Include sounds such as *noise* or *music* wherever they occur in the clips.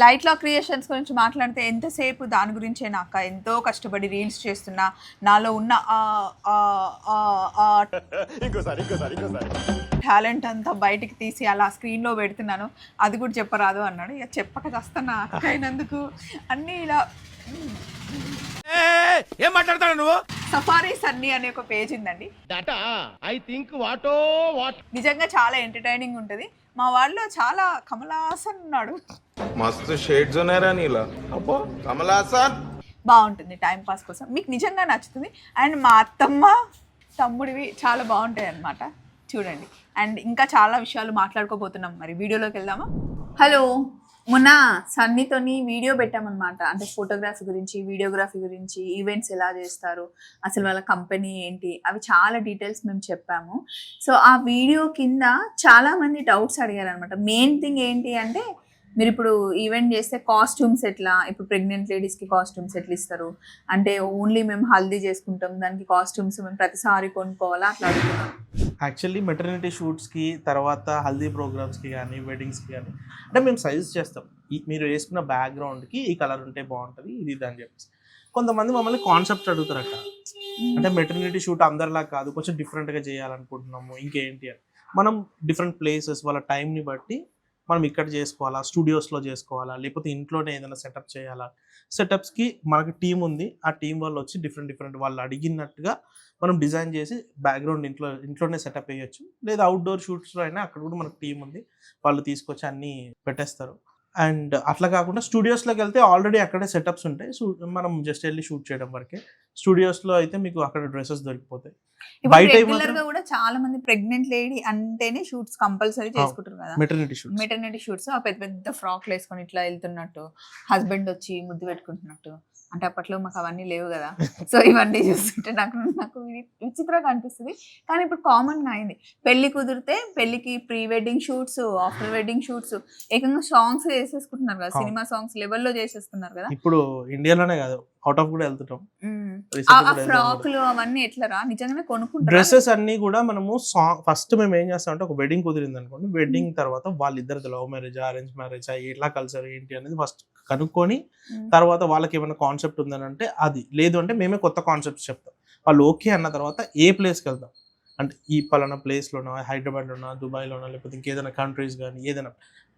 Light లా creations గురించి మాట్లాడితే ఎంతసేపు దాని గురించే నాకు? ఎంతో కష్టపడి రీల్స్ చేస్తున్నా నాలో ఉన్న టాలెంట్ అంతా బయటికి తీసి అలా స్క్రీన్లో పెడుతున్నాను. అది కూడా చెప్పరాదు అన్నాడు. ఇక చెప్పక చస్తున్నా అయినందుకు అన్నీ ఇలా ఏం మాట్లాడతాడు నువ్వు? సఫారీస్ అన్ని అనే ఒక పేజ్ ఉందండి. Data I think what a what నిజంగా చాలా ఎంటర్టైనింగ్ ఉంటుంది. మా వాళ్ళు చాలా కమలాసన్ ఉన్నాడు. మస్తు షేడ్స్ ఉన్నారా నీలా. అబ్బో కమలాసన్! బాగుంటుంది టైం పాస్ కోసం. మీకు నిజంగా నచ్చుతుంది. అండ్ మా అత్తమ్మ తమ్ముడివి చాలా బాగుంటాయి అనమాట చూడండి. అండ్ ఇంకా చాలా విషయాలు మాట్లాడుకోబోతున్నాం. మరి వీడియోలోకి వెళ్దామా? హలో మొన్న సన్నీతోని వీడియో పెట్టామన్నమాట. అంటే ఫోటోగ్రఫీ గురించి వీడియోగ్రఫీ గురించి ఈవెంట్స్ ఎలా చేస్తారు అసలు వాళ్ళ కంపెనీ ఏంటి అవి చాలా డీటెయిల్స్ మేము చెప్పాము. సో ఆ వీడియో కింద చాలా మంది డౌట్స్ అడిగారు అనమాట మెయిన్ థింగ్ ఏంటి అంటే మీరు ఇప్పుడు ఈవెంట్ చేస్తే కాస్ట్యూమ్స్ ఎట్లా? ఇప్పుడు ప్రెగ్నెంట్ లేడీస్కి కాస్ట్యూమ్స్ ఎట్లా ఇస్తారు? అంటే ఓన్లీ మేము హల్దీ చేసుకుంటాం దానికి కాస్ట్యూమ్స్ మేము ప్రతిసారి కొనుక్కోవాలా? అట్లా అడుగుతున్నాం. యాక్చువల్లీ మెటర్నిటీ షూట్స్కి తర్వాత హల్దీ ప్రోగ్రామ్స్కి కానీ వెడ్డింగ్స్కి కానీ అంటే మేము సజెస్ట్ చేస్తాం. ఈ మీరు వేసుకున్న బ్యాక్గ్రౌండ్కి ఈ కలర్ ఉంటే బాగుంటుంది ఇది ఇది అని చెప్పేసి. కొంతమంది మమ్మల్ని కాన్సెప్ట్ అడుగుతారు అక్కడ అంటే మెటర్నిటీ షూట్ అందరిలా కాదు కొంచెం డిఫరెంట్గా చేయాలనుకుంటున్నాము ఇంకేంటి అని. మనం డిఫరెంట్ ప్లేసెస్ వాళ్ళ టైంని బట్టి మనం ఇక్కడ చేసుకోవాలా స్టూడియోస్లో చేసుకోవాలా లేకపోతే ఇంట్లోనే ఏదైనా సెటప్ చేయాలా? సెటప్స్కి మనకి టీం ఉంది. ఆ టీం వాళ్ళు వచ్చి డిఫరెంట్ డిఫరెంట్ వాళ్ళు అడిగినట్టుగా మనం డిజైన్ చేసి బ్యాక్గ్రౌండ్ ఇంట్లో ఇంట్లోనే సెటప్ వేయచ్చు లేదా అవుట్డోర్ షూట్స్లో అయినా అక్కడ కూడా మనకు టీం ఉంది. వాళ్ళు తీసుకొచ్చి అన్నీ పెట్టేస్తారు. అండ్ అట్లా కాకుండా స్టూడియోస్లోకి వెళ్తే ఆల్రెడీ అక్కడే సెటప్స్ ఉంటాయి. మనం జస్ట్ వెళ్ళి షూట్ చేయడం వరకే. స్టూడియోస్లో అయితే మీకు అక్కడ డ్రెస్సెస్ దొరికిపోతాయి. బయట రెగ్యులర్ ఏమాత్రం- గా కూడా చాలా మంది ప్రెగ్నెంట్ లేడీ అంటేనే షూట్స్ కంపల్సరీ చేసుకుంటారు కదా. మెటర్నిటీ షూట్ మెటర్నిటీ షూట్స్ ఆ పెద్ద పెద్ద ఫ్రాక్లు వేసుకొని ఇట్లా వెళ్తున్నట్టు హస్బెండ్ వచ్చి ముద్దు పెట్టుకుంటున్నట్టు. అంటే అప్పట్లో మాకు అవన్నీ లేవు కదా. సో ఇవన్నీ చూస్తుంటే నాకు నాకు విచిత్రంగా అనిపిస్తుంది. కానీ ఇప్పుడు కామన్గా అయింది. పెళ్ళి కుదిరితే పెళ్ళికి pre wedding shoots after wedding shoots ఏకంగా సాంగ్స్ వేసేసుకుంటున్నారు కదా. సినిమా సాంగ్స్ లెవెల్లో చేసేస్తున్నారు కదా. ఇప్పుడు ఇండియాలోనే కాదు. అవుట్ ఆఫ్ కూడా వెళ్తుంటాం. ఫ్రాక్లు అవన్నీ ఎట్లరా? నిజంగానే కొనుక్కుంటారా? డ్రెస్సెస్ అన్ని కూడా మనము సాంగ్ ఫస్ట్ మేము ఏం చేస్తాం అంటే ఒక వెడ్డింగ్ కుదిరింది అనుకోండి వెడ్డింగ్ తర్వాత వాళ్ళిద్దరిది లవ్ మ్యారేజ్ అరేంజ్ మ్యారేజ్ ఎట్లా కలిసారు ఏంటి అనేది ఫస్ట్ కనుక్కొని. తర్వాత వాళ్ళకి ఏమైనా కాన్సెప్ట్ ఉందని అంటే అది. లేదు అంటే మేమే కొత్త కాన్సెప్ట్స్ చెప్తాం. వాళ్ళు ఓకే అన్న తర్వాత ఏ ప్లేస్కి వెళ్దాం అంటే ఈ పలానా ప్లేస్లోనా హైదరాబాద్లోనా దుబాయ్లోనా లేకపోతే ఇంకేదైనా కంట్రీస్ కానీ ఏదైనా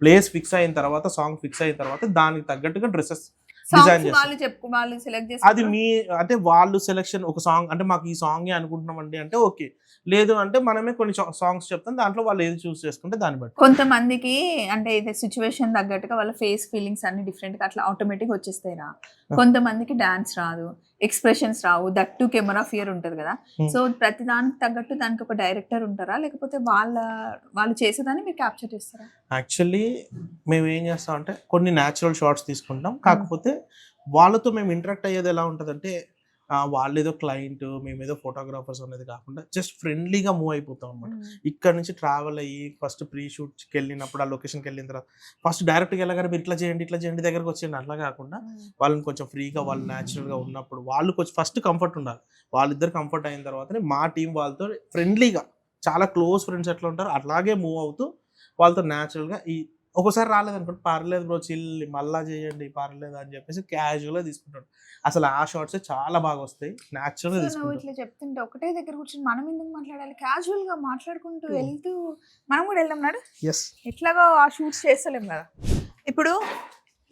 ప్లేస్ ఫిక్స్ అయిన తర్వాత సాంగ్ ఫిక్స్ అయిన తర్వాత దానికి తగ్గట్టుగా డ్రెస్సెస్ డిజైన్ సాంగ్స్ చేస్తాం. వాళ్ళు చెప్పు వాళ్ళు సెలెక్ట్ అది మీ అంటే వాళ్ళు సెలెక్షన్ ఒక సాంగ్ అంటే మాకు ఈ సాంగే అనుకుంటున్నామండి అంటే ఓకే. లేదు అంటే మనమే కొన్ని సాంగ్స్ చెప్తాం దాంట్లో వాళ్ళు ఏది చూస్ చేసుకుంటే దాన్ని బట్టి. కొంతమందికి అంటే ఇది సిచ్యువేషన్ తగ్గట్టుగా వాళ్ళ ఫేస్ ఫీలింగ్స్ అన్ని డిఫరెంట్గా అట్లా ఆటోమేటిక్ వచ్చేస్తాయి రా కొంతమందికి డాన్స్ రాదు ఎక్స్ప్రెషన్స్ రావు దట్టు కెమెరా ఫియర్ ఉంటది కదా. సో ప్రతి దానికి తగ్గట్టు దానికి ఒక డైరెక్టర్ ఉంటారా? లేకపోతే వాళ్ళ వాళ్ళు చేసేదాన్ని మీరు క్యాప్చర్ చేస్తారా? యాక్చువల్లీ మేము ఏం చేస్తాం అంటే కొన్ని న్యాచురల్ షార్ట్స్ తీసుకుంటాం. కాకపోతే వాళ్ళతో మేము ఇంటరాక్ట్ అయ్యేది ఎలా ఉంటుందంటే ఆ, వాళ్ళు ఏదో క్లయింట్ మేము ఏదో ఫోటోగ్రాఫర్స్ అనేది కాకుండా జస్ట్ ఫ్రెండ్లీగా మూవ్ అయిపోతాం అనమాట ఇక్కడ నుంచి ట్రావెల్ అయ్యి ఫస్ట్ ప్రీ షూట్కి వెళ్ళినప్పుడు ఆ లొకేషన్కి వెళ్ళిన తర్వాత ఫస్ట్ డైరెక్ట్గా వెళ్ళగానే మీరు ఇట్లా చేయండి ఇట్లా చేయండి దగ్గరకు వచ్చేయండి అట్లా కాకుండా వాళ్ళని కొంచెం ఫ్రీగా వాళ్ళు న్యాచురల్గా ఉన్నప్పుడు వాళ్ళు కొంచెం ఫస్ట్ కంఫర్ట్ ఉండాలి. వాళ్ళిద్దరు కంఫర్ట్ అయిన తర్వాతనే మా టీం వాళ్ళతో ఫ్రెండ్లీగా చాలా క్లోజ్ ఫ్రెండ్స్ ఎట్లా ఉంటారో అట్లాగే మూవ్ అవుతూ వాళ్ళతో న్యాచురల్గా ఈ ఒక్కోసారి రాలేదనుకోండి పర్లేదు బ్రో చిల్ మళ్ళా చేయండి పర్లేదు అని చెప్పేసి క్యాజువల్గా తీసుకుంటాడు. అసలు ఆ షార్ట్స్ చాలా బాగా వస్తాయి న్యాచురల్గా నువ్వు ఇట్లా చెప్తుంటే ఒకటే దగ్గర కూర్చొని మనం ఎందుకు మాట్లాడాలి? క్యాజువల్గా మాట్లాడుకుంటూ Hmm. వెళ్తూ మనం కూడా వెళ్దాం నాడు? ఎస్ ఎట్లాగో ఆ షూట్స్ చేస్తలేం కదా. ఇప్పుడు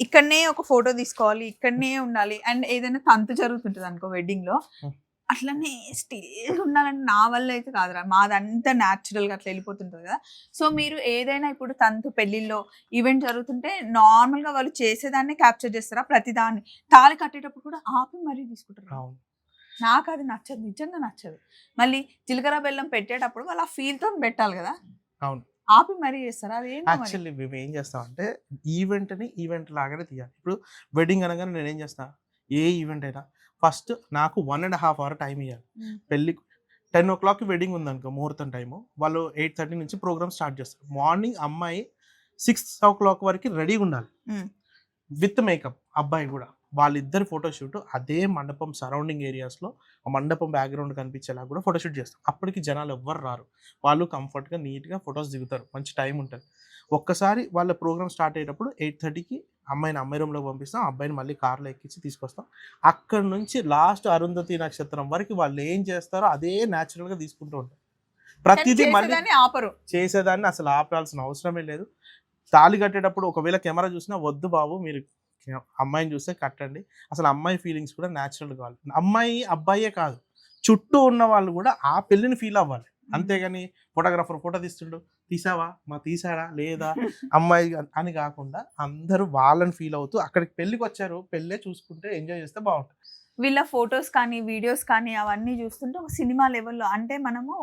ఇక్కడనే ఒక ఫోటో తీసుకోవాలి ఇక్కడనే ఉండాలి అండ్ ఏదైనా తంతు జరుగుతుంటుంది అనుకో వెడ్డింగ్లో. Hmm. అట్లనే స్టిల్ ఉండాలని నా వల్ల అయితే కాదురా. మాదంతా న్యాచురల్గా అట్లా వెళ్ళిపోతుంటుంది కదా. సో మీరు ఏదైనా ఇప్పుడు తంతు పెళ్ళిల్లో ఈవెంట్ జరుగుతుంటే నార్మల్గా వాళ్ళు చేసేదాన్ని క్యాప్చర్ చేస్తారా ప్రతిదాన్ని? తాళి కట్టేటప్పుడు కూడా ఆపి మరీ తీసుకుంటారు. నాకు అది నచ్చదు. నిజంగా నచ్చదు. మళ్ళీ జీలకర్ర బెల్లం పెట్టేటప్పుడు వాళ్ళు ఆ ఫీల్తో పెట్టాలి కదా. అవును. ఆపి మరీ చేస్తారు? అది. యాక్చువల్లీ మేము ఏం చేస్తామంటే ఈవెంట్ని ఈవెంట్ లాగానే తీయాలి. ఇప్పుడు వెడ్డింగ్ అనగానే నేను ఏం చేస్తా? ఏ ఈవెంట్ అయినా ఫస్ట్ నాకు one and half hour time ఇవ్వాలి. పెళ్ళి టెన్ ఓ క్లాక్కి వెడ్డింగ్ ఉందనుకో ముహూర్తం టైము వాళ్ళు ఎయిట్ థర్టీ నుంచి ప్రోగ్రామ్ స్టార్ట్ చేస్తారు. మార్నింగ్ అమ్మాయి సిక్స్ ఓ క్లాక్ వరకు రెడీగా ఉండాలి. విత్ మేకప్ అబ్బాయి కూడా. వాళ్ళిద్దరి ఫోటోషూట్ అదే మండపం సరౌండింగ్ ఏరియాస్లో ఆ మండపం బ్యాక్గ్రౌండ్ కనిపించేలా కూడా ఫోటోషూట్ చేస్తాం. అప్పటికి జనాలు ఎవ్వరు రారు. వాళ్ళు కంఫర్ట్గా నీట్గా ఫొటోస్ దిగుతారు. మంచి టైం ఉంటుంది. ఒక్కసారి వాళ్ళ ప్రోగ్రామ్ స్టార్ట్ అయ్యేటప్పుడు ఎయిట్ థర్టీకి అమ్మాయిని అమ్మాయి రూమ్లో పంపిస్తాం. అబ్బాయిని మళ్ళీ కార్లో ఎక్కించి తీసుకొస్తాం. అక్కడ నుంచి లాస్ట్ అరుంధతి నక్షత్రం వరకు వాళ్ళు ఏం చేస్తారో అదే న్యాచురల్గా తీసుకుంటూ ఉంటారు. ప్రతిదీ మళ్ళీ చేసేదాన్ని ఆపరు. చేసేదాన్ని అసలు ఆపాల్సిన అవసరమే లేదు. తాళి కట్టేటప్పుడు ఒకవేళ కెమెరా చూసినా వద్దు బాబు మీరు అమ్మాయిని చూస్తే కట్టండి. అసలు అమ్మాయి ఫీలింగ్స్ కూడా న్యాచురల్ కావాలి అమ్మాయి అబ్బాయే కాదు. చుట్టూ ఉన్న వాళ్ళు కూడా ఆ పెళ్ళిని ఫీల్ అవ్వాలి. అంతేగాని ఫోటోగ్రాఫర్ ఫోటో తీస్తుండు. తీసావా? మా తీసాడా? లేదా? *laughs* అమ్మాయి అని కాకుండా అందరూ వాళ్ళని ఫీల్ అవుతూ అక్కడికి పెళ్ళికి వచ్చారు. పెళ్ళే చూసుకుంటే ఎంజాయ్ చేస్తే బాగుంటుంది. వీళ్ళ ఫొటోస్ కానీ వీడియోస్ కానీ అవన్నీ చూస్తుంటే ఒక సినిమా లెవెల్లో అంటే మనము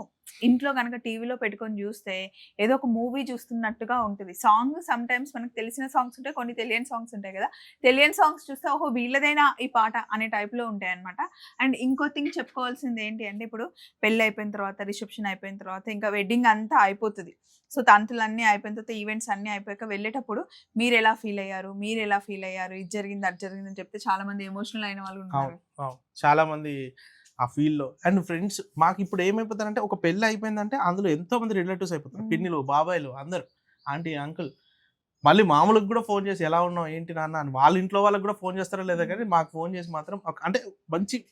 ఇంట్లో కనుక టీవీలో పెట్టుకొని చూస్తే ఏదో ఒక మూవీ చూస్తున్నట్టుగా ఉంటుంది. సాంగ్ సమ్ టైమ్స్ మనకు తెలిసిన సాంగ్స్ ఉంటాయి కొన్ని తెలియని సాంగ్స్ ఉంటాయి కదా. తెలియని సాంగ్స్ చూస్తే ఓహో వీళ్ళదైనా ఈ పాట అనే టైప్లో ఉంటాయి అనమాట అండ్ ఇంకో థింగ్ చెప్పుకోవాల్సింది ఏంటి అంటే ఇప్పుడు పెళ్ళి అయిపోయిన తర్వాత రిసెప్షన్ అయిపోయిన తర్వాత ఇంకా వెడ్డింగ్ అంతా అయిపోతుంది. సో తంతులు అన్నీ అయిపోయిన తర్వాత ఈవెంట్స్ అన్నీ అయిపోయాక వెళ్ళేటప్పుడు మీరు ఎలా ఫీల్ అయ్యారు? మీరు ఎలా ఫీల్ అయ్యారు? ఇది జరిగింది అది జరిగింది అని చెప్తే చాలా మంది ఎమోషనల్ అయిన వాళ్ళు అవును. చాలా మంది ఆ ఫీల్లో అండ్ ఫ్రెండ్స్ మాకు ఇప్పుడు ఏమైపోతారంటే ఒక పెళ్ళి అయిపోయిందంటే అందులో ఎంతో మంది రిలేటివ్స్ అయిపోతారు. పిన్నిలు బాబాయిలు అందరు. Aunty uncle. మళ్ళీ మామూలుగా కూడా ఫోన్ చేసి ఎలా ఉన్నావు? ఏంటి నాన్న? అని వాళ్ళ ఇంట్లో వాళ్ళకి కూడా ఫోన్ చేస్తారో లేదా కానీ మాకు ఫోన్ చేసి మాత్రం అంటే మంచి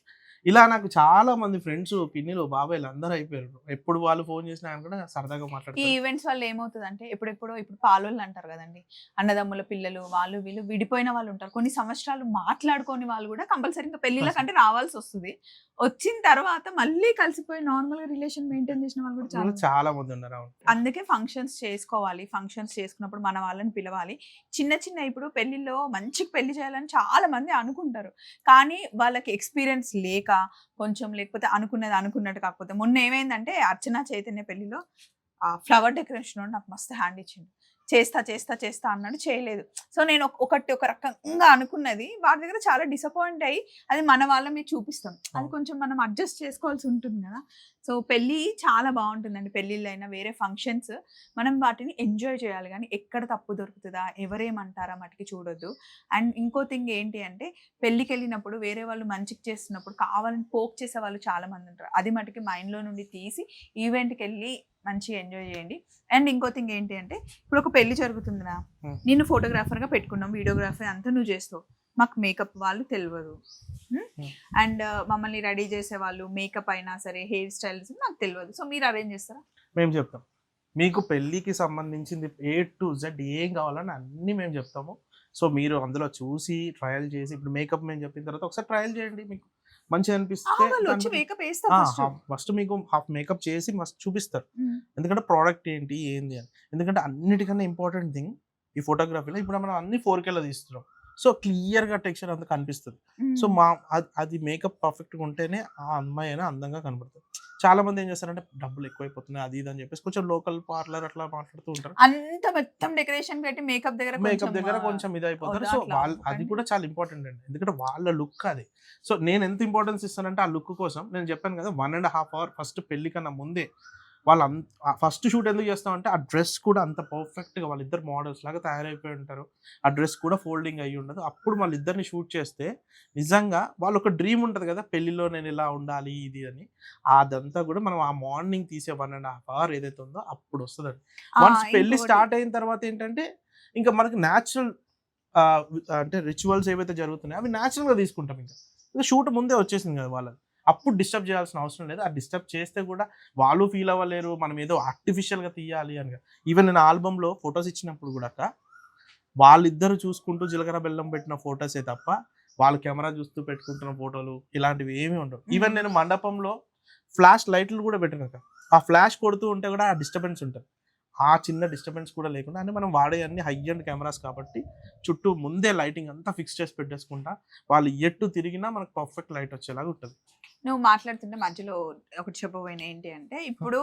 ఇలా నాకు చాలా మంది ఫ్రెండ్స్ పిన్నిలు బాబాయిలు అందరూ అయిపోయారు. ఎప్పుడు వాళ్ళు ఫోన్ చేసినా ఆయన కూడా సరదాగా ఈ మాట్లాడతారు. ఈవెంట్స్ వల్ల ఏమవుతుంది అంటే ఎప్పుడెప్పుడో ఇప్పుడు పాలోళ్ళు అంటారు కదండి. అన్నదమ్ముల పిల్లలు వాళ్ళు వీళ్ళు విడిపోయిన వాళ్ళు ఉంటారు. కొన్ని సంవత్సరాలు మాట్లాడుకోని వాళ్ళు కూడా కంపల్సరీ ఇంకా పెళ్ళిళ్ళ కంటే రావాల్సి వస్తుంది. వచ్చిన తర్వాత మళ్ళీ కలిసిపోయి నార్మల్గా రిలేషన్ మెయింటైన్ చేసిన వాళ్ళు కూడా చాలా చాలా మంది ఉన్నారు అందుకే ఫంక్షన్స్ చేసుకోవాలి ఫంక్షన్స్ చేసుకున్నప్పుడు మన వాళ్ళని పిలవాలి. చిన్న చిన్న ఇప్పుడు పెళ్ళిలో మంచిగా పెళ్ళి చేయాలని చాలా మంది అనుకుంటారు. కానీ వాళ్ళకి ఎక్స్పీరియన్స్ లేక కొంచెం లేకపోతే అనుకున్నది అనుకున్నట్టు కాకపోతే మొన్న ఏమైందంటే అర్చన చైతన్య పెళ్ళిలో ఆ ఫ్లవర్ డెకరేషన్ నాకు మస్తు హ్యాండ్ ఇచ్చిండు. చేస్తా చేస్తా చేస్తా అన్నాడు. చేయలేదు. సో నేను ఒక- ఒకటి ఒక రకంగా అనుకున్నది వారి దగ్గర చాలా డిసప్పాయింట్ అయ్యి అది మన వాళ్ళ మీద చూపిస్తాం. అది. కొంచెం మనం అడ్జస్ట్ చేసుకోవాల్సి ఉంటుంది కదా. సో పెళ్ళి చాలా బాగుంటుందండి. పెళ్ళిళ్ళు అయినా వేరే ఫంక్షన్స్ మనం వాటిని ఎంజాయ్ చేయాలి. కానీ ఎక్కడ తప్పు దొరుకుతుందా? ఎవరేమంటారా మటుకి చూడొద్దు. అండ్ ఇంకో థింగ్ ఏంటి అంటే పెళ్ళికి వెళ్ళినప్పుడు వేరే వాళ్ళు మంచికి చేస్తున్నప్పుడు కావాలని పోక్ చేసే వాళ్ళు చాలా మంది ఉంటారు. అది మటుకి మైండ్లో నుండి తీసి ఈవెంట్కి వెళ్ళి మంచిగా ఎంజాయ్ చేయండి. అండ్ ఇంకో థింగ్ ఏంటి అంటే ఇప్పుడు ఒక పెళ్ళి జరుగుతుందిరా Hmm. నిన్ను ఫోటోగ్రాఫర్గా పెట్టుకున్నాం వీడియోగ్రఫీ అంతా నువ్వు చేస్తావు. మాకు మేకప్ వాళ్ళు తెలియదు. Hmm. అండ్ మమ్మల్ని రెడీ చేసే వాళ్ళు మేకప్ అయినా సరే హెయిర్ స్టైల్స్ నాకు తెలియదు. సో మీరు అరేంజ్ చేస్తారా? మేము చెప్తాం. మీకు పెళ్ళికి సంబంధించింది ఏ టు జెడ్ ఏం కావాలని అన్నీ మేము చెప్తాము. సో మీరు అందులో చూసి ట్రయల్ చేసి ఇప్పుడు మేకప్ మేము చెప్పిన తర్వాత ఒకసారి ట్రయల్ చేయండి మీకు. మంచిగా అనిపిస్తే. ఫస్ట్ మీకు హాఫ్ మేకప్ చేసి మస్ట్ చూపిస్తారు. ఎందుకంటే ప్రోడక్ట్ ఏంటి ఏంది అని. ఎందుకంటే అన్నిటికన్నా ఇంపార్టెంట్ థింగ్ ఈ ఫోటోగ్రఫీలో ఇప్పుడు మనం అన్ని ఫోర్ కేలో తీస్తున్నాం. సో క్లియర్గా టెక్స్చర్ అంతా కనిపిస్తుంది. సో మా అది- మేకప్ పర్ఫెక్ట్గా ఉంటేనే ఆ అమ్మాయి అయినా అందంగా కనబడుతుంది. చాలా మంది ఏం చేస్తారంటే డబ్బులు ఎక్కువైపోతున్నాయి అది ఇది అని చెప్పేసి కొంచెం లోకల్ పార్లర్ అట్లా మాట్లాడుతూ ఉంటారు. అంత మొత్తం డెకరేషన్ పెట్టి మేకప్ దగ్గర మేకప్ దగ్గర కొంచెం ఇది అయిపోతారు. సో వాళ్ళు అది. కూడా చాలా ఇంపార్టెంట్ అండి. ఎందుకంటే వాళ్ళ లుక్ అది. సో నేను ఎంత ఇంపార్టెన్స్ ఇస్తానంటే ఆ లుక్ కోసం నేను చెప్పాను కదా one and half hour first పెళ్ళి కన్నా ముందే వాళ్ళు ఫస్ట్ షూట్ ఎందుకు చేస్తామంటే ఆ డ్రెస్ కూడా అంత పర్ఫెక్ట్గా వాళ్ళిద్దరు మోడల్స్ లాగా తయారైపోయి ఉంటారు. ఆ డ్రెస్ కూడా ఫోల్డింగ్ అయ్యి ఉండదు. అప్పుడు వాళ్ళిద్దరిని షూట్ చేస్తే నిజంగా వాళ్ళు ఒక డ్రీమ్ ఉంటుంది కదా పెళ్ళిలో నేను ఇలా ఉండాలి ఇది అని. అదంతా కూడా మనం ఆ మార్నింగ్ తీసే వన్ అండ్ హాఫ్ అవర్ ఏదైతే ఉందో అప్పుడు వస్తుందండి. ఆ, వన్స్ పెళ్ళి. స్టార్ట్ అయిన తర్వాత ఏంటంటే ఇంకా మనకి న్యాచురల్ అంటే రిచువల్స్ ఏవైతే జరుగుతున్నాయో అవి natural గా తీసుకుంటాం ఇంకా. షూట్ ముందే వచ్చేసింది కదా వాళ్ళకి అప్పుడు డిస్టర్బ్ చేయాల్సిన అవసరం లేదు. ఆ డిస్టర్బ్ చేస్తే కూడా వాళ్ళు ఫీల్ అవ్వలేరు. మనం ఏదో artificial గా తీయాలి అని. ఈవెన్ నేను ఆల్బంలో ఫొటోస్ ఇచ్చినప్పుడు కూడా అక్క, వాళ్ళిద్దరు చూసుకుంటూ జీలకర్ర బెల్లం పెట్టిన ఫొటోసే తప్ప వాళ్ళు కెమెరా చూస్తూ పెట్టుకుంటున్న ఫోటోలు ఇలాంటివి ఏమీ ఉండవు. ఈవెన్ నేను మండపంలో ఫ్లాష్ లైట్లు కూడా పెట్టినాక ఆ ఫ్లాష్ కొడుతూ ఉంటే కూడా ఆ డిస్టర్బెన్స్ ఉంటుంది. ఆ చిన్న డిస్టర్బెన్స్ కూడా లేకుండా అంటే మనం వాడే అన్ని హై అండ్ కెమెరాస్ కాబట్టి చుట్టూ ముందే లైటింగ్ అంతా ఫిక్స్ చేసి పెట్టేసుకుంటా వాళ్ళు ఎట్టు తిరిగినా మనకు పర్ఫెక్ట్ లైట్ వచ్చేలాగా ఉంటుంది. నువ్వు మాట్లాడుతుంటే మధ్యలో ఒకటి చెప్పబోయిన ఏంటి అంటే ఇప్పుడు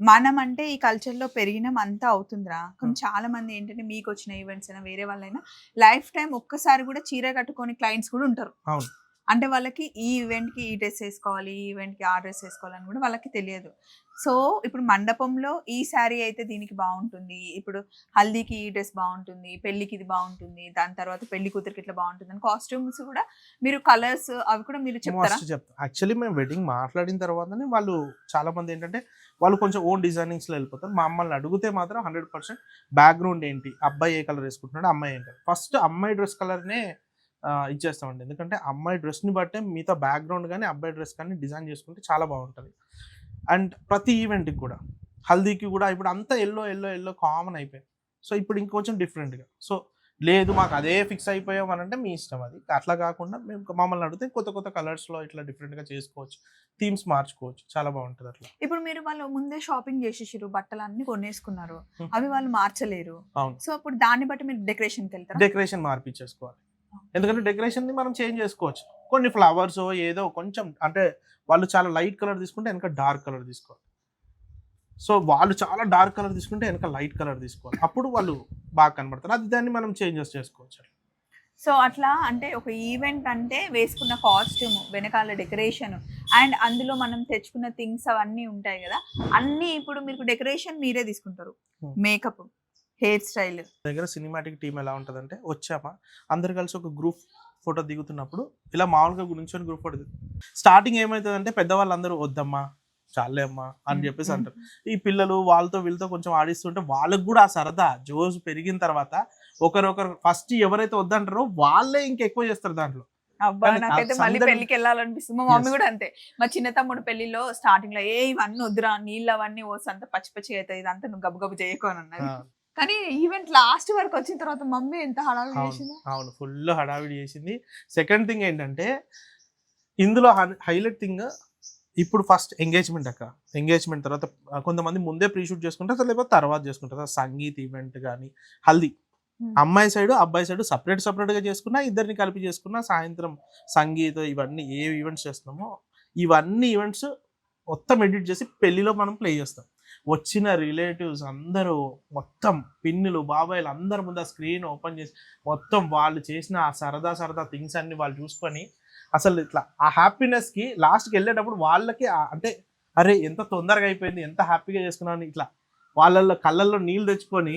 మనం అంటే ఈ కల్చర్లో పెరిగినాం అంతా అవుతుందిరా. కానీ చాలా మంది ఏంటంటే మీకు వచ్చిన ఈవెంట్స్ అయినా వేరే వాళ్ళైనా లైఫ్ టైం ఒక్కసారి కూడా చీర కట్టుకొని క్లయింట్స్ కూడా ఉంటారు. అవును. అంటే వాళ్ళకి ఈ ఈవెంట్కి ఈ డ్రెస్ వేసుకోవాలి ఈ ఈవెంట్కి ఆ డ్రెస్ వేసుకోవాలని కూడా వాళ్ళకి తెలియదు. సో ఇప్పుడు మండపంలో ఈ శారీ అయితే దీనికి బాగుంటుంది. ఇప్పుడు హల్దీకి ఈ డ్రెస్ బాగుంటుంది పెళ్ళికి ఇది బాగుంటుంది దాని తర్వాత పెళ్ళి కూతురికి ఇట్లా బాగుంటుంది అని కాస్ట్యూమ్స్ కూడా మీరు కలర్స్ అవి కూడా మీరు చెప్తారా? చెప్తాను యాక్చువల్లీ మేము వెడ్డింగ్ మాట్లాడిన తర్వాతనే వాళ్ళు చాలా మంది ఏంటంటే వాళ్ళు కొంచెం ఓన్ డిజైనింగ్స్లో వెళ్ళిపోతారు. మమ్మల్ని అడిగితే మాత్రం హండ్రెడ్ పర్సెంట్ బ్యాక్గ్రౌండ్ ఏంటి? అబ్బాయి ఏ కలర్ వేసుకుంటున్నాడు అమ్మాయి ఏంటి ఫస్ట్ అమ్మాయి డ్రెస్ కలర్నే ఇచ్చేస్తామండి. ఎందుకంటే అమ్మాయి డ్రెస్ని బట్టే మిగతా బ్యాక్గ్రౌండ్ కానీ అబ్బాయి డ్రెస్ కానీ డిజైన్ చేసుకుంటే చాలా బాగుంటుంది. అండ్ ప్రతి ఈవెంట్కి కూడా హల్దీకి కూడా ఇప్పుడు అంతా ఎల్లో ఎల్లో ఎల్లో కామన్ అయిపోయింది సో ఇప్పుడు ఇంకొంచెం డిఫరెంట్గా. సో లేదు మాకు అదే ఫిక్స్ అయిపోయాం అని అంటే మీ ఇష్టం అది. అట్లా కాకుండా మేము మమ్మల్ని అడిగితే కొత్త కొత్త కలర్స్లో ఇట్లా డిఫరెంట్గా చేసుకోవచ్చు. థీమ్స్ మార్చుకోవచ్చు. చాలా బాగుంటుంది అట్లా. ఇప్పుడు మీరు వాళ్ళు ముందే షాపింగ్ చేసేసారు బట్టలు అన్ని కొనేసుకున్నారు. అవి వాళ్ళు మార్చలేరు. అవును. సో అప్పుడు దాన్ని బట్టి మీరు డెకరేషన్కి వెళ్తారా? డెకరేషన్ మార్పించేసుకోవాలి ఎందుకంటే డెకరేషన్ని మనం చేంజ్ చేసుకోవచ్చు. కొన్ని ఫ్లవర్స్ ఏదో కొంచెం అంటే వాళ్ళు చాలా లైట్ కలర్ తీసుకుంటే వెనక డార్క్ కలర్ తీసుకోవాలి. సో వాళ్ళు చాలా డార్క్ కలర్ తీసుకుంటే వెనక లైట్ కలర్ తీసుకోవాలి. అప్పుడు వాళ్ళు బాగా కనబడతారు. అది దాన్ని మనం చేంజెస్ చేసుకోవచ్చు. సో అట్లా అంటే ఒక ఈవెంట్ అంటే వేసుకున్న కాస్ట్యూమ్ వెనకాల డెకరేషన్ అండ్ అందులో మనం తెచ్చుకున్న థింగ్స్ అవన్నీ ఉంటాయి కదా. అన్నీ ఇప్పుడు మీకు డెకరేషన్ మీరే తీసుకుంటారు. Hmm. Makeup hair style. దగ్గర సినిమాటిక్ టీం ఎలా ఉంటుందంటే వచ్చామా అందరు కలిసి ఒక గ్రూప్ ఫోటో దిగుతున్నప్పుడు ఇలా మామూలుగా గురించి గ్రూప్ ఫోటో స్టార్టింగ్ ఏమవుతుందంటే పెద్దవాళ్ళందరూ వద్దమ్మా చాలే అమ్మా అని చెప్పేసి అంటారు. ఈ పిల్లలు వాళ్ళతో వీళ్ళతో కొంచెం ఆడిస్తుంటే వాళ్ళకి కూడా ఆ సరదా జోస్ పెరిగిన తర్వాత ఒకరొకరు ఫస్ట్ ఎవరైతే వద్దంటారో వాళ్ళే ఇంకెక్కువ చేస్తారు దాంట్లో. అబ్బా నాకైతే మళ్ళీ పెళ్ళికి వెళ్ళాలనిపిస్తుంది మా మమ్మీ. కూడా అంతే. మా చిన్న తమ్ముడు పెళ్ళిలో స్టార్టింగ్లో ఏ ఇవన్నీ వద్దురా నీళ్ళు అవన్నీ పోసి అంత పచ్చి పచ్చి అవుతాయి ఇదంతా నువ్వు గబు గబు కానీ ఈవెంట్ లాస్ట్ వరకు వచ్చిన తర్వాత మమ్మీ ఎంత హడావిడి చేసిందో. అవును ఫుల్ హడావిడి చేసింది. సెకండ్ థింగ్ ఏంటంటే ఇందులో హైలైట్ థింగ్ ఇప్పుడు ఫస్ట్ ఎంగేజ్మెంట్ అక్క. ఎంగేజ్మెంట్ తర్వాత కొంతమంది ముందే ప్రీ షూట్ చేసుకుంటారు లేకపోతే తర్వాత చేసుకుంటారు. సంగీత్ ఈవెంట్ కానీ హల్దీ. అమ్మాయి సైడ్ అబ్బాయి సైడ్ సపరేట్ సపరేట్గా చేసుకున్నా ఇద్దరిని కలిపి చేసుకున్నా సాయంత్రం సంగీత్ ఇవన్నీ ఏ ఈవెంట్స్ చేస్తున్నామో ఇవన్నీ ఈవెంట్స్ మొత్తం ఎడిట్ చేసి పెళ్ళిలో మనం ప్లే చేస్తాం. వచ్చిన రిలేటివ్స్ అందరూ మొత్తం పిన్నులు బాబాయిలు అందరి ముందు ఆ స్క్రీన్ ఓపెన్ చేసి మొత్తం వాళ్ళు చేసిన ఆ సరదా సరదా థింగ్స్ అన్ని వాళ్ళు చూసుకొని అసలు ఇట్లా ఆ హ్యాపీనెస్కి లాస్ట్కి వెళ్ళేటప్పుడు వాళ్ళకి అంటే అరే ఎంత తొందరగా అయిపోయింది ఎంత హ్యాపీగా చేసుకున్నాను ఇట్లా వాళ్ళల్లో కళ్ళల్లో నీళ్ళు తెచ్చుకొని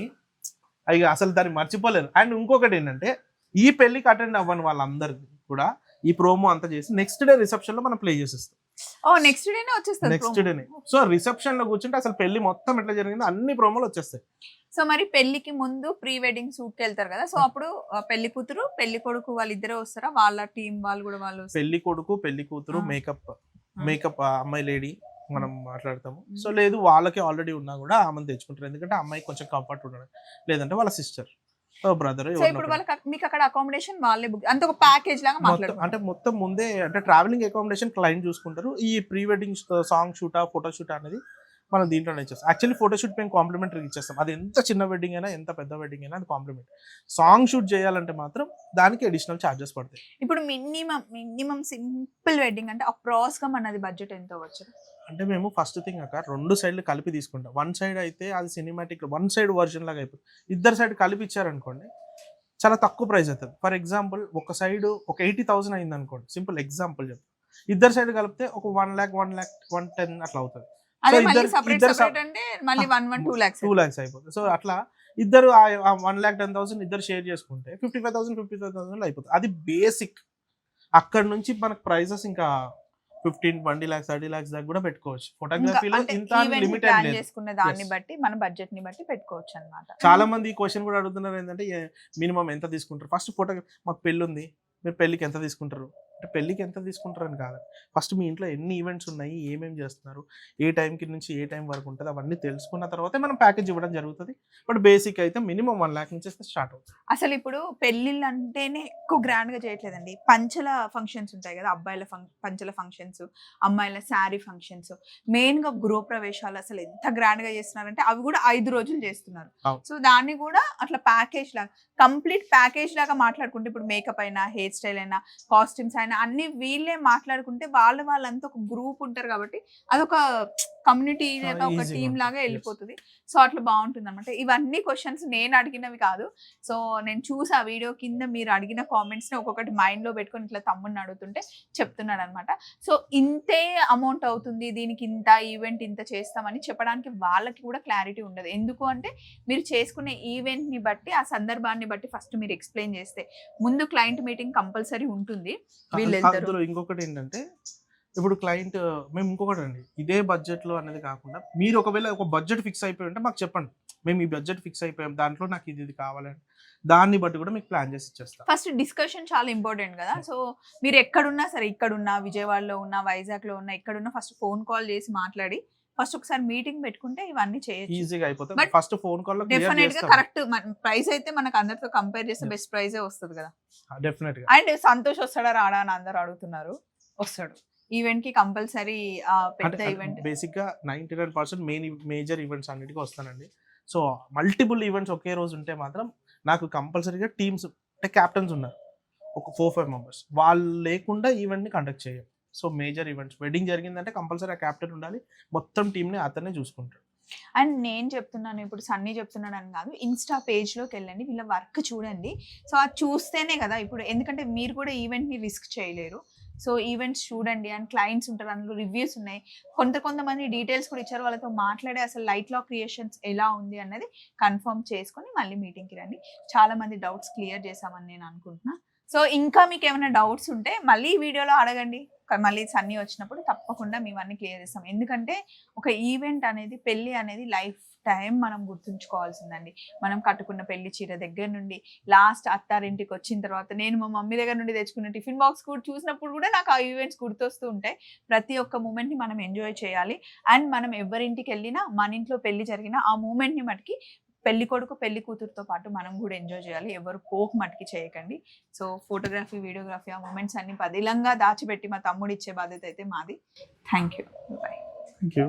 అవి అసలు దాన్ని మర్చిపోలేరు. అండ్ ఇంకొకటి ఏంటంటే ఈ పెళ్ళికి అటెండ్ అవ్వని వాళ్ళందరికీ కూడా ఈ ప్రోమో అంతా చేసి నెక్స్ట్ డే రిసెప్షన్లో మనం ప్లే చేసేస్తాం. ఓ నెక్స్ట్ డేనే వచ్చేస్తుంది నెక్స్ట్ డేనే సో రిసెప్షన్లో కూర్చుంటే అసలు పెళ్ళి మొత్తం ఎట్లా జరిగిందో అన్ని ప్రోమోలు వచ్చేస్తాయి. సో మరి పెళ్ళికి ముందు ప్రీ వెడ్డింగ్ షూట్కి వెళ్తారు కదా? సో అప్పుడు పెళ్ళి కూతురు పెళ్ళి కొడుకు వాళ్ళిద్దరే వస్తారా? వాళ్ళ టీం వాళ్ళు కూడా వాళ్ళు? పెళ్ళి కొడుకు పెళ్ళి కూతురు. మేకప్ మేకప్ అమ్మాయి లేడీ మనం మాట్లాడతాము. సో లేదు వాళ్ళకి ఆల్రెడీ ఉన్నా కూడా ఆమెను తెచ్చుకుంటారు. ఎందుకంటే అమ్మాయి కొంచెం కంఫర్ట్ ఉండడం లేదంటే వాళ్ళ సిస్టర్ బ్రదర్ సో ఇప్పుడు వాళ్ళకి అక్- మీకు అక్కడ అకామిడేషన్ వాళ్ళే బుక్ అంటే ఒక ప్యాకేజ్ లాగా మొత్తం మాట్లాడుకుంటారు. అంటే మొత్తం ముందే అంటే ట్రావెలింగ్ అకామిడేషన్ క్లయింట్ చూసుకుంటారు. ఈ pre wedding song shoot photo shoot అనేది మనం దీంట్లోనే ఇచ్చేస్తాం. యాక్చువల్లీ ఫోటో షూట్ మేము కాంప్లిమెంటరీ ఇచ్చేస్తాం. అది ఎంత చిన్న వెడ్డింగ్ అయినా ఎంత పెద్ద వెడ్డింగ్ అయినా అది కాంప్లిమెంట్ సాంగ్ షూట్ చేయాలంటే మాత్రం దానికి అడిషనల్ ఛార్జెస్ పడతాయి. ఇప్పుడు మినిమం మినిమం సింపుల్ వెడ్డింగ్ అంటే అప్రాక్స్గా మనది బడ్జెట్ ఎంత అవ్వచ్చు? అంటే మేము ఫస్ట్ థింగ్ అక్క రెండు సైడ్లు కలిపి తీసుకుంటాం. వన్ సైడ్ అయితే అది సినిమాటిక్ వన్ సైడ్ వర్జన్ లాగా అయిపోతుంది. ఇద్దరు సైడ్ కలిపి ఇచ్చారనుకోండి చాలా తక్కువ ప్రైస్ అవుతుంది. ఫర్ ఎగ్జాంపుల్ ఒక సైడ్ ఒక ఎయిటీ థౌసండ్ అయింది అనుకోండి సింపుల్ ఎగ్జాంపుల్ చెప్పు ఇద్దరు సైడ్ కలిపితే ఒక one lakh one lakh one ten అట్లా అవుతుంది. అదే మళ్ళీ సపరేట్ సపరేట్ అంటే మళ్ళీ one one two lakhs two lakhs అయిపోతుంది. సో అట్లా ఇద్దరు వన్ ల్యాక్ టెన్ థౌసండ్ ఇద్దరు షేర్ చేసుకుంటే fifty five thousand fifty five thousand అయిపోతుంది. అది బేసిక్ అక్కడ నుంచి మనకు ప్రైజెస్ ఇంకా fifteen twenty lakhs thirty lakhs దాకా కూడా పెట్టుకోవచ్చు. ఫోటోగ్రఫీలో ఇంత లిమిటెడ్ చేసుకున్న దాన్ని. బట్టి మన బడ్జెట్ని బట్టి పెట్టుకోవచ్చు అనమాట చాలా మంది ఈ క్వశ్చన్ కూడా అడుగుతున్నారు ఏంటంటే మినిమం ఎంత తీసుకుంటారు? ఫస్ట్ ఫోటో మాకు పెళ్ళి ఉంది మీరు పెళ్ళికి ఎంత తీసుకుంటారు? అంటే పెళ్ళికి ఎంత తీసుకుంటారు అని కాదు. ఫస్ట్ మీ ఇంట్లో ఎన్ని ఈవెంట్స్ ఉన్నాయి ఏమేమి చేస్తున్నారు ఏ టైంకి నుంచి ఏ టైం వరకు ఉంటుంది అవన్నీ తెలుసుకున్న తర్వాతే మనం ప్యాకేజ్ ఇవ్వడం జరుగుతుంది. బట్ బేసిక్ అయితే మినిమం వన్ ల్యాక్ నుంచి స్టార్ట్ అవుతుంది. అసలు ఇప్పుడు పెళ్ళిళ్ళు అంటేనే ఎక్కువ గ్రాండ్గా చేయట్లేదండి. పంచల ఫంక్షన్స్ ఉంటాయి కదా అబ్బాయిల పంచల ఫంక్షన్స్ అమ్మాయిల శారీ ఫంక్షన్స్ మెయిన్గా గృహప్రవేశాలు అసలు ఎంత గ్రాండ్గా చేస్తున్నారంటే అవి కూడా ఐదు రోజులు చేస్తున్నారు. సో దాన్ని కూడా అట్లా ప్యాకేజ్ లాగా కంప్లీట్ ప్యాకేజ్ లాగా మాట్లాడుకుంటే ఇప్పుడు మేకప్ అయినా హెయిర్ స్టైల్ అయినా కాస్ట్యూమ్స్ అయినా అండ్ అన్ని వీళ్ళే మాట్లాడుకుంటే వాళ్ళ వాళ్ళంతా ఒక గ్రూప్ ఉంటారు కాబట్టి అదొక కమ్యూనిటీ చాలా ఒక టీమ్. లాగా. వెళ్ళిపోతుంది. సో అట్లా బాగుంటుంది అనమాట ఇవన్నీ క్వశ్చన్స్ నేను అడిగినవి కాదు. సో నేను చూసి ఆ వీడియో కింద మీరు అడిగిన కామెంట్స్ని ఒక్కొక్కటి మైండ్లో పెట్టుకొని ఇట్లా తమ్ముడిని అడుగుతుంటే చెప్తున్నాడు అనమాట సో ఇంతే అమౌంట్ అవుతుంది దీనికి ఇంత ఈవెంట్ ఇంత చేస్తామని చెప్పడానికి వాళ్ళకి కూడా క్లారిటీ ఉండదు. ఎందుకు అంటే మీరు చేసుకునే ఈవెంట్ని బట్టి ఆ సందర్భాన్ని బట్టి ఫస్ట్ మీరు ఎక్స్ప్లెయిన్ చేస్తే. ముందు క్లయింట్ మీటింగ్ కంపల్సరీ ఉంటుంది. అందులో ఇంకొకటి ఏంటంటే ఇప్పుడు క్లయింట్ మేము ఇంకొకటి అండి. ఇదే బడ్జెట్లో అనేది కాకుండా మీరు ఒకవేళ ఒక బడ్జెట్ ఫిక్స్ అయిపోయి ఉంటే మాకు చెప్పండి. మేము ఈ బడ్జెట్ ఫిక్స్ అయిపోయాం దాంట్లో నాకు ఇది ఇది కావాలని. దాన్ని బట్టి కూడా మీకు ప్లాన్ చేసి ఇచ్చేస్తాం. ఫస్ట్ డిస్కషన్ చాలా ఇంపార్టెంట్ కదా. సో మీరు ఎక్కడున్నా సరే ఇక్కడున్నా విజయవాడలో ఉన్నా వైజాగ్లో ఉన్నా ఎక్కడున్నా ఫస్ట్ ఫోన్ కాల్ చేసి మాట్లాడి ఫస్ట్ ఒకసారి మీటింగ్ పెట్టుకుంటే ఇవన్నీ చేయొచ్చు. ఈజీగా అయిపోతుంది ఫస్ట్ ఫోన్ కాల్ డెఫినెట్గా కరెక్ట్ ప్రైస్ అయితే మనకు అందరితో కంపేర్ చేస్తే. బెస్ట్ ప్రైజే వస్తుంది కదా. డెఫినెట్గా అండ్ సంతోష్ వస్తాడా రాడా అని అందరు అడుగుతున్నారు. వస్తాడు. ఈవెంట్కి కంపల్సరీ పెద్ద ఈవెంట్. బేసిక్గా ninety nine percent main major events అన్నిటికీ వస్తానండి. సో మల్టిపుల్ ఈవెంట్స్ ఒకే రోజు ఉంటే మాత్రం నాకు కంపల్సరీగా టీమ్స్ అంటే క్యాప్టెన్స్ ఉన్నారు. ఒక ఫోర్ ఫైవ్ మెంబర్స్. వాళ్ళు లేకుండా ఈవెంట్ని కండక్ట్ చేయం సో మేజర్ ఈవెంట్స్. వెడ్డింగ్ జరిగిందంటే కంపల్సరీ ఆ క్యాప్టెన్ ఉండాలి. మొత్తం టీంని అతనే చూసుకుంటాడు. అండ్ నేను చెప్తున్నాను ఇప్పుడు సన్నీ చెప్తున్నాను అని కాదు ఇన్స్టా పేజ్లోకి వెళ్ళండి వీళ్ళ వర్క్ చూడండి. సో అది చూస్తేనే కదా ఇప్పుడు ఎందుకంటే మీరు కూడా ఈవెంట్ని రిస్క్ చేయలేరు. సో ఈవెంట్స్ చూడండి అండ్ క్లయింట్స్ ఉంటారు అందులో రివ్యూస్ ఉన్నాయి. కొంత కొంతమంది డీటెయిల్స్ కూడా ఇచ్చారు వాళ్ళతో మాట్లాడే అసలు లైట్ లా క్రియేషన్స్ ఎలా ఉంది అన్నది కన్ఫర్మ్ చేసుకొని మళ్ళీ మీటింగ్కి రండి. చాలా మంది డౌట్స్ క్లియర్ చేసామని నేను అనుకుంటున్నాను సో ఇంకా మీకు ఏమైనా డౌట్స్ ఉంటే మళ్ళీ ఈ వీడియోలో అడగండి. మళ్ళీ సన్నీ వచ్చినప్పుడు తప్పకుండా మేము క్లియర్ చేస్తాం. ఎందుకంటే ఒక ఈవెంట్ అనేది పెళ్ళి అనేది లైఫ్ టైం మనం గుర్తుంచుకోవాల్సిందండి. మనం కట్టుకున్న పెళ్ళి చీర దగ్గర నుండి లాస్ట్ అత్తారింటికి వచ్చిన తర్వాత నేను మా మమ్మీ దగ్గర నుండి తెచ్చుకున్న టిఫిన్ బాక్స్ కూడా చూసినప్పుడు కూడా నాకు ఆ ఈవెంట్స్ గుర్తొస్తూ ఉంటాయి. ప్రతి ఒక్క మూమెంట్ని మనం ఎంజాయ్ చేయాలి. అండ్ మనం ఎవరింటికి వెళ్ళినా మన ఇంట్లో పెళ్ళి జరిగినా ఆ మూమెంట్ని మటుకి పెళ్ళి కొడుకు పెళ్ళి కూతురుతో పాటు మనం కూడా ఎంజాయ్ చేయాలి. ఎవరు పోక్ మట్టికి చేయకండి. సో ఫోటోగ్రఫీ వీడియోగ్రఫీ ఆ మూమెంట్స్ అన్ని పదిలంగా దాచిపెట్టి మా తమ్ముడు ఇచ్చే బాధ్యత అయితే మాది. Thank you bye thank you